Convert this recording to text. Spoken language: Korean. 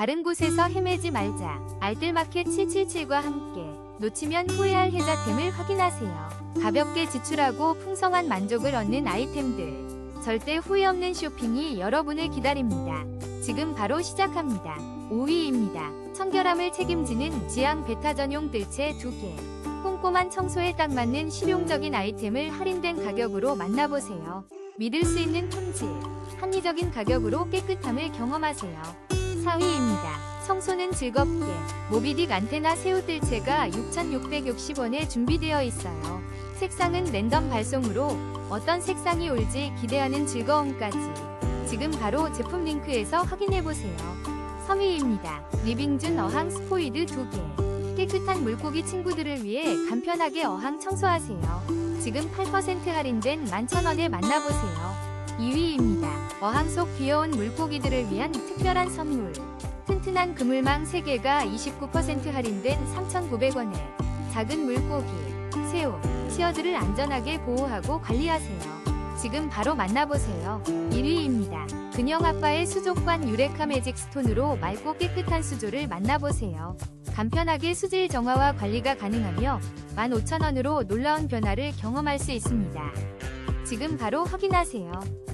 다른 곳에서 헤매지 말자. 알뜰마켓 777과 함께 놓치면 후회할 혜자템을 확인하세요. 가볍게 지출하고 풍성한 만족을 얻는 아이템들. 절대 후회 없는 쇼핑이 여러분을 기다립니다. 지금 바로 시작합니다. 5위입니다. 청결함을 책임지는 지향 베타 전용 뜰채 2개. 꼼꼼한 청소에 딱 맞는 실용적인 아이템을 할인된 가격으로 만나보세요. 믿을 수 있는 품질, 합리적인 가격으로 깨끗함을 경험하세요. 4위입니다. 청소는 즐겁게 모비딕 안테나 새우 뜰채가 6,660원에 준비되어 있어요. 색상은 랜덤 발송으로 어떤 색상이 올지 기대하는 즐거움까지 지금 바로 제품 링크에서 확인해보세요. 3위입니다. 리빙준 어항 스포이드 2개 깨끗한 물고기 친구들을 위해 간편하게 어항 청소하세요. 지금 8% 할인된 11,000원에 만나보세요. 2위입니다. 어항 속 귀여운 물고기들을 위한 특별한 선물. 튼튼한 그물망 3개가 29% 할인된 3,900원에 작은 물고기, 새우, 치어들을 안전하게 보호하고 관리하세요. 지금 바로 만나보세요. 1위입니다. 근영 아빠의 수족관 유레카 매직 스톤으로 맑고 깨끗한 수조를 만나보세요. 간편하게 수질 정화와 관리가 가능하며 15,000원으로 놀라운 변화를 경험할 수 있습니다. 지금 바로 확인하세요.